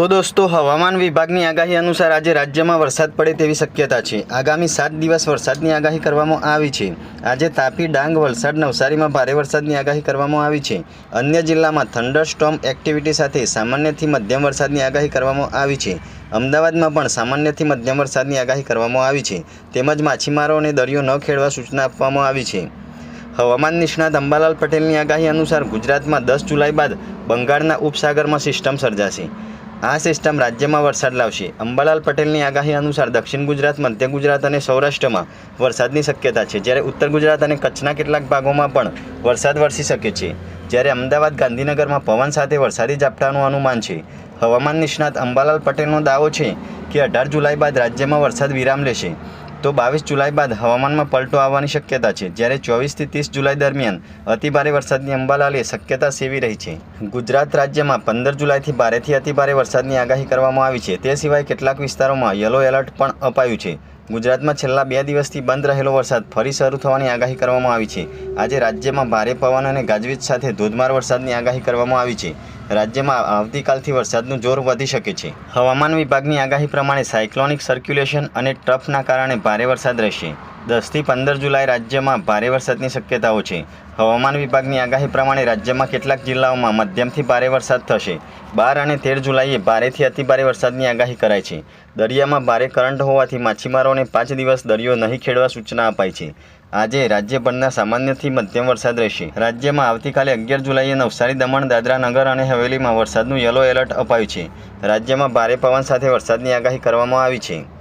તો દોસ્તો, હવામાન વિભાગની આગાહી અનુસાર આજે રાજ્યમાં વરસાદ પડે તેવી શક્યતા છે. આગામી સાત દિવસ વરસાદની આગાહી કરવામાં આવી છે. આજે તાપી, ડાંગ, વલસાડ, નવસારીમાં ભારે વરસાદની આગાહી કરવામાં આવી છે. અન્ય જિલ્લામાં થંડર સ્ટોમ એક્ટિવિટી સાથે સામાન્યથી મધ્યમ વરસાદની આગાહી કરવામાં આવી છે. અમદાવાદમાં પણ સામાન્યથી મધ્યમ વરસાદની આગાહી કરવામાં આવી છે. તેમજ માછીમારોને દરિયો ન ખેડવા સૂચના આપવામાં આવી છે. હવામાન નિષ્ણાત અંબાલાલ પટેલની આગાહી અનુસાર ગુજરાતમાં દસ જુલાઈ બાદ બંગાળના ઉપસાગરમાં સિસ્ટમ સર્જાશે. આ સિસ્ટમ રાજ્યમાં વરસાદ લાવશે. અંબાલાલ પટેલની આગાહી અનુસાર દક્ષિણ ગુજરાત, મધ્ય ગુજરાત અને સૌરાષ્ટ્રમાં વરસાદની શક્યતા છે. જ્યારે ઉત્તર ગુજરાત અને કચ્છના કેટલાક ભાગોમાં પણ વરસાદ વરસી શકે છે. જ્યારે અમદાવાદ, ગાંધીનગરમાં પવન સાથે વરસાદી ઝાપટાનું અનુમાન છે. હવામાન નિષ્ણાત અંબાલાલ પટેલનો દાવો છે કે અઢાર જુલાઈ બાદ રાજ્યમાં વરસાદ વિરામ લેશે. તો બાવીસ જુલાઈ બાદ હવામાનમાં પલટો આવવાની શક્યતા છે. જ્યારે ચોવીસથી ત્રીસ જુલાઈ દરમિયાન અતિભારે વરસાદની અંબાલાલે શક્યતા સેવી રહી છે. ગુજરાત રાજ્યમાં પંદર જુલાઈથી ભારેથી અતિભારે વરસાદની આગાહી કરવામાં આવી છે. તે સિવાય કેટલાક વિસ્તારોમાં યલો એલર્ટ પણ અપાયું છે. ગુજરાતમાં છેલ્લા બે દિવસથી બંધ રહેલો વરસાદ ફરી શરૂ થવાની આગાહી કરવામાં આવી છે. આજે રાજ્યમાં ભારે પવન અને ગાજવીજ સાથે ધોધમાર વરસાદની આગાહી કરવામાં આવી છે. રાજ્યમાં આવતીકાલથી વરસાદનું જોર વધી શકે છે. હવામાન વિભાગની આગાહી પ્રમાણે સાયક્લોનિક સર્ક્યુલેશન અને ટ્રફના કારણે ભારે વરસાદ રહેશે. દસથી પંદર જુલાઈ રાજ્યમાં ભારે વરસાદની શક્યતાઓ છે. હવામાન વિભાગની આગાહી પ્રમાણે રાજ્યમાં કેટલાક જિલ્લાઓમાં મધ્યમથી ભારે વરસાદ થશે. બાર અને તેર જુલાઈએ ભારેથી અતિભારે વરસાદની આગાહી કરાઈ છે. દરિયામાં ભારે કરંટ હોવાથી માછીમારોને પાંચ દિવસ દરિયો નહીં ખેડવા સૂચના અપાઈ છે. આજે રાજ્યભરના સામાન્યથી મધ્યમ વરસાદ રહેશે. રાજ્યમાં આવતીકાલે અગિયાર જુલાઈએ નવસારી, દમણ, દાદરા નગર અને હવેલીમાં વરસાદનું યલો એલર્ટ અપાયું છે. રાજ્યમાં ભારે પવન સાથે વરસાદની આગાહી કરવામાં આવી છે.